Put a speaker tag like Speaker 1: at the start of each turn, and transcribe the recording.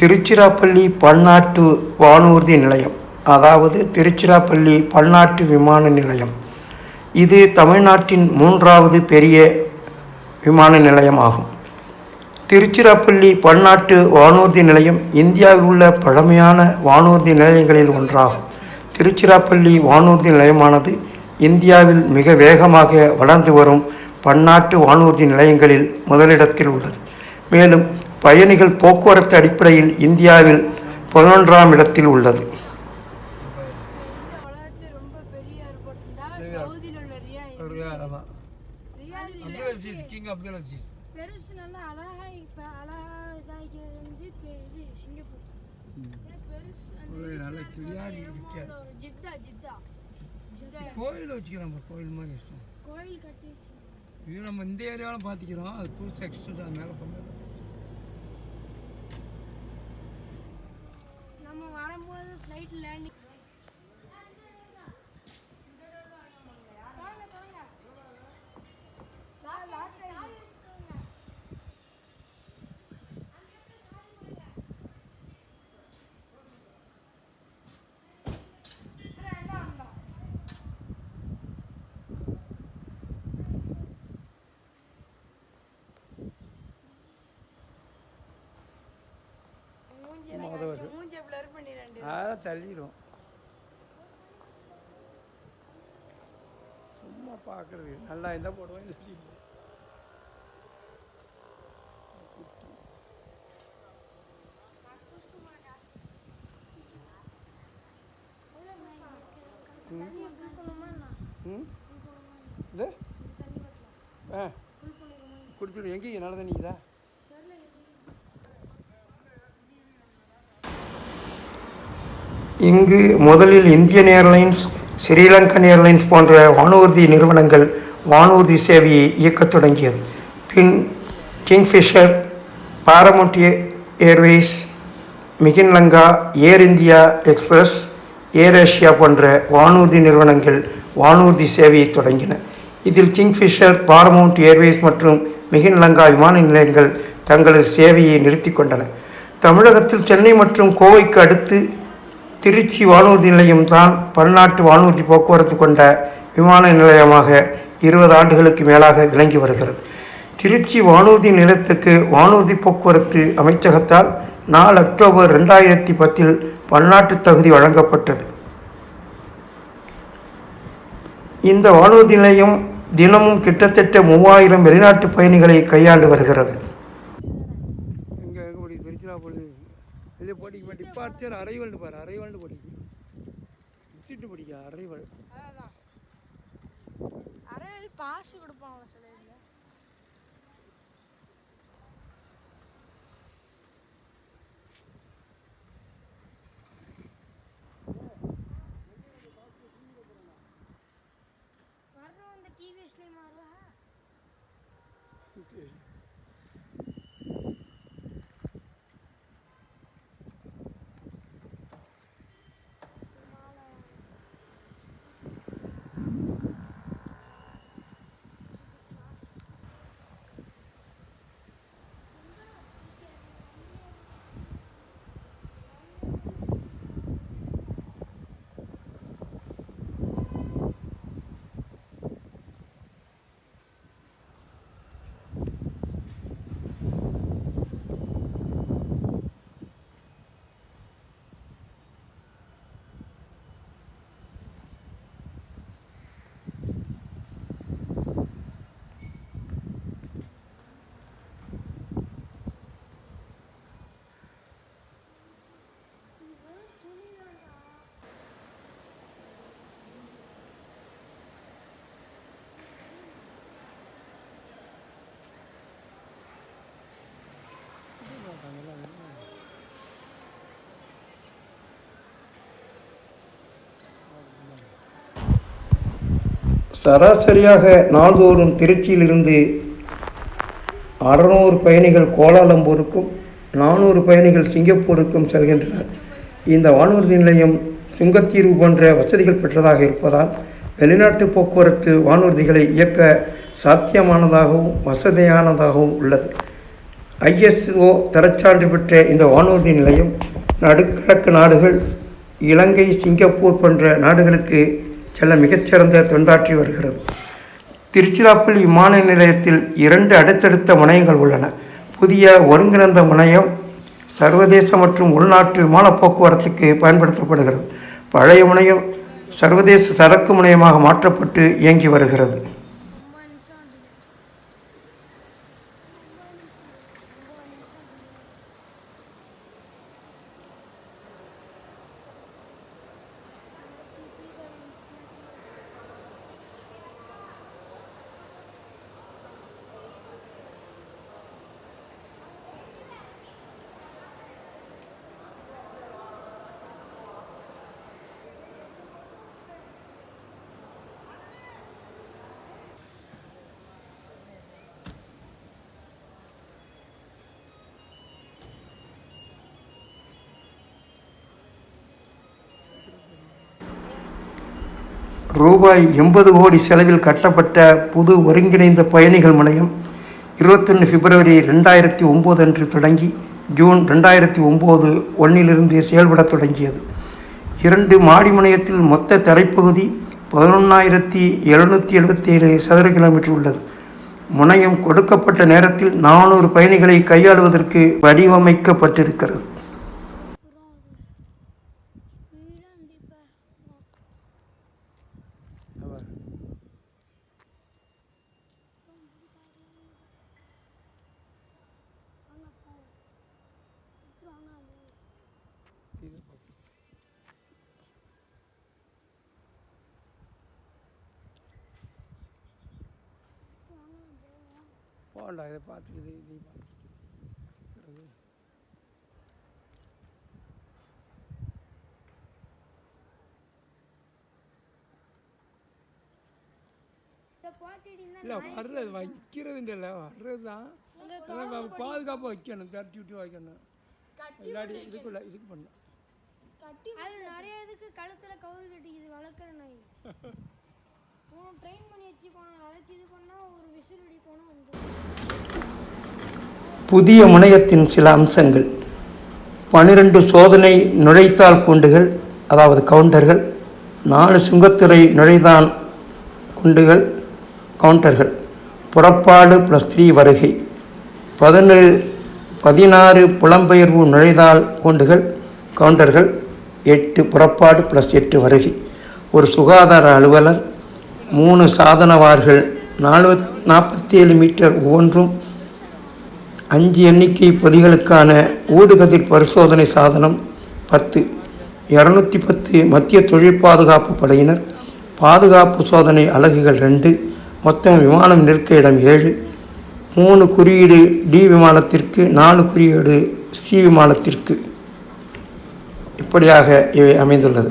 Speaker 1: திருச்சிராப்பள்ளி பன்னாட்டு வானூர்தி நிலையம் அதாவது திருச்சிராப்பள்ளி பன்னாட்டு விமான நிலையம். இது தமிழ்நாட்டின் மூன்றாவது பெரிய விமான நிலையமாகும். திருச்சிராப்பள்ளி பன்னாட்டு வானூர்தி நிலையம் இந்தியாவில் உள்ள பழமையான வானூர்தி நிலையங்களில் ஒன்றாகும். திருச்சிராப்பள்ளி வானூர்தி நிலையமானது இந்தியாவில் மிக வேகமாக வளர்ந்து வரும் பன்னாட்டு வானூர்தி நிலையங்களில் முதலிடத்தில் உள்ளது. மேலும் பயணிகள் போக்குவரத்து அடிப்படையில் இந்தியாவில் பதினொன்றாம் இடத்தில் உள்ளது.
Speaker 2: கோயில் வச்சுக்கிறோம் பாரு, கோயில் மாதிரி
Speaker 3: கோயில் கட்டி
Speaker 2: இது நம்ம இந்த ஏரியாவில் பார்த்துக்கிறோம் அது புதுசு எக்ஸ்டென்ஸ் அது மேலே பண்ணது
Speaker 3: நம்ம வரும்போது ஃப்ளைட் லேண்டிங் blur பண்ணிடுறேன்
Speaker 2: அதான் தள்ளிடும் சும்மா பார்க்குறது நல்லா இருந்தால் போடுவோம் இல்லை இது? ஆ. குடிச்சிடு. எங்கேயும் நல்ல தண்ணிக்குதா
Speaker 1: இங்கு முதலில் இந்தியன் ஏர்லைன்ஸ் ஸ்ரீலங்கன் ஏர்லைன்ஸ் போன்ற வானூர்தி நிறுவனங்கள் வானூர்தி சேவையை இயக்கத் தொடங்கியது. பின் kingfisher பாரமௌண்ட் Airways Mihin Lanka Air India Express Air Asia போன்ற வானூர்தி நிறுவனங்கள் வானூர்தி சேவையை தொடங்கின. இதில் கிங்ஃபிஷர் பாரமௌண்ட் ஏர்வேஸ் மற்றும் மிகின்லங்கா விமான நிலையங்கள் தங்களது சேவையை நிறுத்திக் கொண்டன. தமிழகத்தில் சென்னை மற்றும் கோவைக்கு அடுத்து திருச்சி வானூர்தி நிலையம் தான் பன்னாட்டு வானூர்தி போக்குவரத்து கொண்ட விமான நிலையமாக இருபது ஆண்டுகளுக்கு மேலாக விளங்கி வருகிறது. திருச்சி வானூர்தி நிலையத்துக்கு வானூர்தி போக்குவரத்து அமைச்சகத்தால் நாலு அக்டோபர் ரெண்டாயிரத்தி பத்தில் பன்னாட்டு தகுதி வழங்கப்பட்டது. இந்த வானூர்தி நிலையம் தினமும் கிட்டத்தட்ட மூவாயிரம் வெளிநாட்டு பயணிகளை கையாண்டு வருகிறது.
Speaker 2: இல்லை போட்டிக்கு டிப்பார்ச்சர் அரைவல்னு பாரு அரைவல்னு போட்டிக்கு. வச்சுட்டு படிக்க அரைவல்
Speaker 3: அதான். அரை பாஸ் கொடுப்பாங்களா சில இதுல? வர்றோம் இந்த டிவிஎஸ்லேயே
Speaker 1: சராசரியாக நாள்தோறும் திருச்சியிலிருந்து அறுநூறு பயணிகள் கோலாலம்பூருக்கும் நானூறு பயணிகள் சிங்கப்பூருக்கும் செல்கின்றனர். இந்த வானூர்தி நிலையம் சுங்கத்தீர்வு போன்ற வசதிகள் பெற்றதாக இருப்பதால் வெளிநாட்டு போக்குவரத்து வானூர்திகளை இயக்க சாத்தியமானதாகவும் வசதியானதாகவும் உள்ளது. ஐஎஸ்ஓ தரச்சான்று பெற்ற இந்த வானூர்தி நிலையம் நடுக்கிழக்கு நாடுகள் இலங்கை சிங்கப்பூர் போன்ற நாடுகளுக்கு செல்ல மிகச்சிறந்த தொண்டாற்றி வருகிறது. திருச்சிராப்பள்ளி விமான நிலையத்தில் இரண்டு அடுத்தடுத்த முனையங்கள் உள்ளன. புதிய ஒருங்கிணைந்த முனையம் சர்வதேச மற்றும் உள்நாட்டு விமான போக்குவரத்துக்கு பயன்படுத்தப்படுகிறது. பழைய முனையம் சர்வதேச சரக்கு முனையமாக மாற்றப்பட்டு இயங்கி வருகிறது. ரூபாய் எண்பது கோடி செலவில் கட்டப்பட்ட புது ஒருங்கிணைந்த பயணிகள் முனையம் இருபத்தொன்று பிப்ரவரி ரெண்டாயிரத்தி ஒம்பது அன்று தொடங்கி ஜூன் ரெண்டாயிரத்தி ஒம்பது ஒன்னிலிருந்து செயல்படத் தொடங்கியது. இரண்டு மாடி முனையத்தில் மொத்த தரைப்பகுதி பதினொன்றாயிரத்தி எழுநூற்றி எழுபத்தேழு சதுர கிலோமீட்டர் உள்ளது. முனையம் கொடுக்கப்பட்ட நேரத்தில் நானூறு பயணிகளை கையாளுவதற்கு வடிவமைக்கப்பட்டிருக்கிறது.
Speaker 2: போகண்டா இதை பார்த்துக்கிது இதையும் பார்த்துக்கிது. இல்லை வர்றது வைக்கிறது இல்லை வர்றது தான். பாதுகாப்பாக வைக்கணும் தட்டி விட்டு வைக்கணும். இல்லாடி இதுக்குள்ள இதுக்கு பண்ணணும்
Speaker 3: அது நிறைய இதுக்கு கழுத்துல கவுரு கட்டிக்குது வளர்க்குற நாய். ட்ரெயின் பண்ணி அரைச்சி இது ஒரு விசில்
Speaker 1: புதிய முனையத்தின் சில அம்சங்கள். பனிரெண்டு சோதனை நுழைத்தால் கூண்டுகள் அதாவது கவுண்டர்கள். நாலு சுங்கத்துறை நுழைதான் குண்டுகள் கவுண்டர்கள். புறப்பாடு ப்ளஸ் த்ரீ வருகை. பதினேழு பதினாறு புலம்பெயர்வு நுழைதாள் கூண்டுகள் கவுண்டர்கள். எட்டு புறப்பாடு ப்ளஸ் எட்டு வருகை. ஒரு சுகாதார அலுவலர் மூணு சாதனவார்கள் நாலு நாற்பத்தி ஏழு மீட்டர் ஒவ்வொன்றும். அஞ்சு எண்ணிக்கை பொதிகளுக்கான ஊடுகதிர் பரிசோதனை சாதனம் பத்து. இரநூத்தி பத்து மத்திய தொழில் பாதுகாப்பு படையினர் பாதுகாப்பு சோதனை அலகுகள் ரெண்டு மொத்தம் விமானம் நிற்க இடம் ஏழு. மூணு குறியீடு டி விமானத்திற்கு நாலு குறியீடு சி விமானத்திற்கு. இப்படியாக இவை அமைந்துள்ளது.